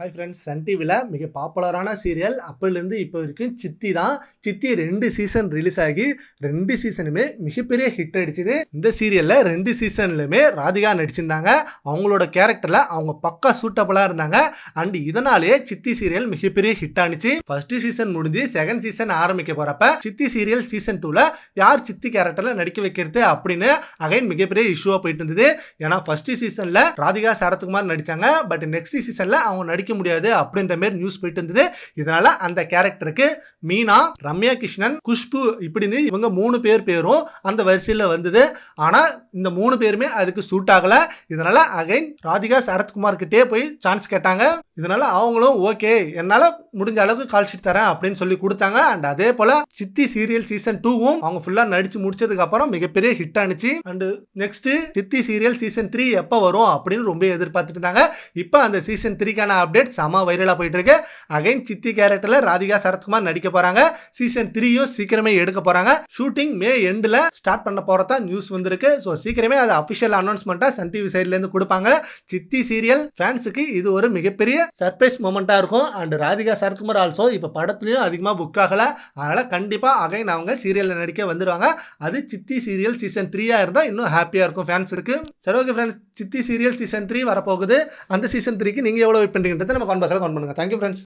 Hi friends Sun டிவியில் மிக பாப்புலரான சீரியல் அப்போலேருந்து இப்போ வரைக்கும் சித்தி தான். சித்தி ரெண்டு சீசன் ரிலீஸ் ஆகி ரெண்டு சீசனுமே மிகப்பெரிய ஹிட் அடிச்சுது. இந்த சீரியலில் ரெண்டு சீசன்லையுமே ராதிகா நடிச்சிருந்தாங்க. அவங்களோட கேரக்டரில் அவங்க பக்கா சூட்டபுளாக இருந்தாங்க. அண்ட் இதனாலேயே சித்தி சீரியல் மிகப்பெரிய ஹிட் ஆனிச்சு. ஃபர்ஸ்ட் சீசன் முடிஞ்சு செகண்ட் சீசன் ஆரம்பிக்க போகிறப்ப சித்தி சீரியல் சீசன் டூவில் யார் சித்தி கேரக்டரில் நடிக்க வைக்கிறது அப்படின்னு அகைன் மிகப்பெரிய இஷ்யூவாக போயிட்டு இருந்தது. ஏன்னா ஃபர்ஸ்ட் சீசனில் ராதிகா சரத்குமார் நடித்தாங்க பட் நெக்ஸ்ட் சீசனில் அவங்க நடிக்க முடியாது அப்படின்ற மாதிரி நியூஸ் போயிட்டு இருந்தது. இதனால அந்த கேரக்டருக்கு மீனா ரம்யா கிருஷ்ணன் குஷ்பு இப்படின்னு இவங்க மூணு பேர் பேரும் அந்த வரிசையில் வந்தது. ஆனால் இந்த மூணு பேருமே அதுக்கு சூட் ஆகலை. இதனால அகைன் ராதிகா சரத்குமார் கிட்டே போய் சான்ஸ் கேட்டாங்க. இதனால அவங்களும் ஓகே என்னால் முடிஞ்ச அளவுக்கு கால் ஷீட் தரேன் அப்படின்னு சொல்லி கொடுத்தாங்க. அண்ட் அதே போல சித்தி சீரியல் சீசன் டூவும் அவங்க ஃபுல்லாக நடிச்சு முடிச்சதுக்கு அப்புறம் மிகப்பெரிய ஹிட் ஆனிச்சு. And next Chithi serial season three எப்போ வரும் அப்படின்னு ரொம்ப எதிர்பார்த்துட்டு இருந்தாங்க. இப்போ அந்த சீசன் த்ரீக்கான அப்டேட் செம வைரலாக போயிட்டு இருக்கு அகைன் சித்தி கேரக்டரில் ராதிகா சரத்குமார் நடிக்க போறாங்க. சீசன் த்ரீயும் சீக்கிரமே எடுக்க போறாங்க. ஷூட்டிங் மே எண்டில் ஸ்டார்ட் பண்ண போறதா நியூஸ் வந்திருக்கு. ஸோ சீக்கிரமே அது அஃபிஷியல் அனௌன்ஸ்மெண்ட்டாக சன் டிவி சைட்லேருந்து கொடுப்பாங்க. சித்தி சீரியல் ஃபேன்ஸுக்கு இது ஒரு மிகப்பெரிய சர்ப்ரைஸ் மூமெண்ட்டாக இருக்கும். அண்ட் ராதிகா சரத்குமார் ஆல்சோ இப்போ படத்துலையும் அதிகமாக புக் ஆகலை. அதனால் கண்டிப்பாக அகைன் அவங்க சீரியலில் நடிக்க வந்துடுவாங்க அது சித்தி சீரியல் சீசன் த்ரீயாக இருந்தால் இன்னும் ஹாப்பியாக இருக்கும் ஃபேன்ஸுக்கு சரி okay friends Chithi serial season three வரப்போகுது. அந்த சீசன் த்ரீக்கு நீங்கள் எவ்வளோ வெயிட் பண்ணுறீங்கன்றதை நம்ம கான்பாஸில் கவுண்ட் பண்ணுங்கள் தேங்க்யூ ஃப்ரெண்ட்ஸ்